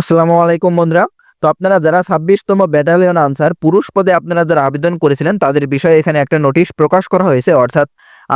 আসসালামু আলাইকুম বন্ধুরা। তো আপনারা যারা ছাব্বিশতম ব্যাটালিয়ন আনসার, পুরুষ পদে আপনারা যারা আবেদন করেছিলেন, তাদের বিষয়ে এখানে একটা নোটিশ প্রকাশ করা হয়েছে। অর্থাৎ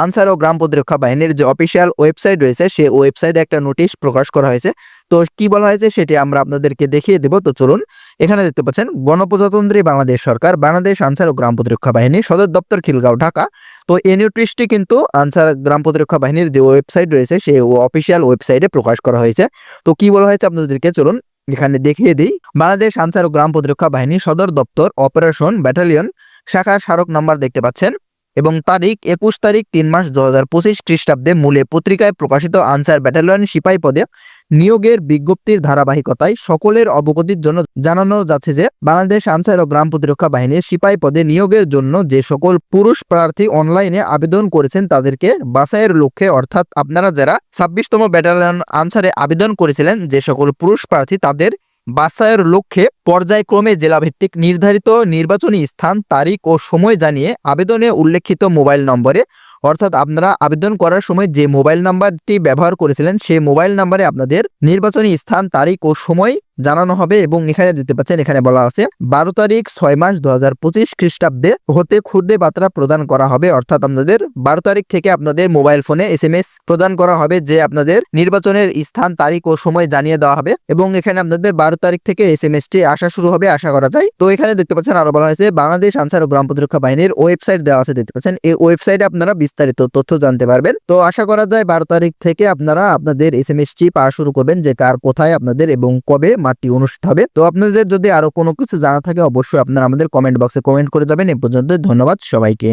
আনসার ও গ্রাম প্রতিরক্ষা বাহিনীর যে অফিসিয়াল ওয়েবসাইট রয়েছে, সেই ওয়েবসাইটে একটা নোটিশ প্রকাশ করা হয়েছে। তো কি বলা হয়েছে সেটি আমরা আপনাদেরকে দেখিয়ে দেব। তো চলুন, এখানে দেখতে পাচ্ছেন, গণপ্রজাতন্ত্রী বাংলাদেশ সরকার, বাংলাদেশ আনসার ও গ্রাম প্রতিরক্ষা বাহিনী, সদর দপ্তর খিলগাঁও, ঢাকা। তো এই নোটিশটি কিন্তু আনসার গ্রাম প্রতিরক্ষা বাহিনীর যে ওয়েবসাইট রয়েছে, সেই অফিসিয়াল ওয়েবসাইটে প্রকাশ করা হয়েছে। তো কি বলা হয়েছে আপনাদেরকে? চলুন এখানে দেখিয়ে দিই। বাংলাদেশ আনসার ও গ্রাম প্রতিরক্ষা বাহিনী সদর দপ্তর অপারেশন ব্যাটালিয়ন শাখা স্মারক নাম্বার দেখতে পাচ্ছেন। এবং তারিখ একুশ তারিখ তিন মাস দু হাজার পঁচিশ খ্রিস্টাব্দে মূলে পত্রিকায় প্রকাশিত আনসার ব্যাটালিয়ন সিপাহী পদে নিয়োগের বিজ্ঞপ্তির ধারাবাহিকতায় সকলের অবগতির জন্য জানানো যাচ্ছে যে, বাংলাদেশ আনসার ও গ্রাম প্রতিরক্ষা বাহিনীর সিপাহী পদে নিয়োগের জন্য যে সকল পুরুষ প্রার্থী অনলাইনে আবেদন করেছেন তাদেরকে বাছাইয়ের লক্ষ্যে, অর্থাৎ আপনারা যারা ছাব্বিশতম ব্যাটালিয়ন আনসারে আবেদন করেছিলেন, যে সকল পুরুষ প্রার্থী তাদের বাছাইয়ের লক্ষ্যে পর্যায়ক্রমে জেলাভিত্তিক নির্ধারিত নির্বাচনী স্থান, তারিখ ও সময় জানিয়ে আবেদনে উল্লেখিত মোবাইল নম্বরে, অর্থাৎ আপনারা আবেদন করার সময় যে মোবাইল নাম্বারটি ব্যবহার করেছিলেন, সেই মোবাইল নাম্বারে আপনাদের নির্বাচনী স্থান, তারিখ ও সময় জানানো হবে এবং এখানে দিতে পাচ্ছেন, এখানে বলা আছে, বারো তারিখ ছয় মাস দু হাজার পঁচিশ খ্রিস্টাব্দে হতে ক্ষুদ্রে বার্তা প্রদান করা হবে। অর্থাৎ আপনাদের বারো তারিখ থেকে আপনাদের মোবাইল ফোনে এস এম এস প্রদান করা হবে, যে আপনাদের নির্বাচনের স্থান, তারিখ ও সময় জানিয়ে দেওয়া হবে এবং এখানে আপনাদের বারো তারিখ থেকে এস এম এস টি আসা শুরু হবে, আশা করা যায়। তো এখানে দেখতে পাচ্ছেন, আরও বলা হয়েছে, বাংলাদেশ আনসার ও গ্রাম প্রতিরক্ষা বাহিনীর ওয়েবসাইট দেওয়া আছে, দেখতে পাচ্ছেন। এই ওয়েবসাইটে আপনারা বিস্তারিত তথ্য জানতে পারবেন। তো আশা করা যায়, বারো তারিখ থেকে আপনারা আপনাদের এস এম এস টি পাওয়া শুরু করবেন, যে কার, কোথায়, আপনাদের এবং কবে মাঠটি অনুষ্ঠিত হবে। তো আপনাদের যদি আরও কোনো কিছু জানা থাকে, অবশ্যই আপনারা আমাদের কমেন্ট বক্সে কমেন্ট করে যাবেন। এ পর্যন্ত ধন্যবাদ সবাইকে।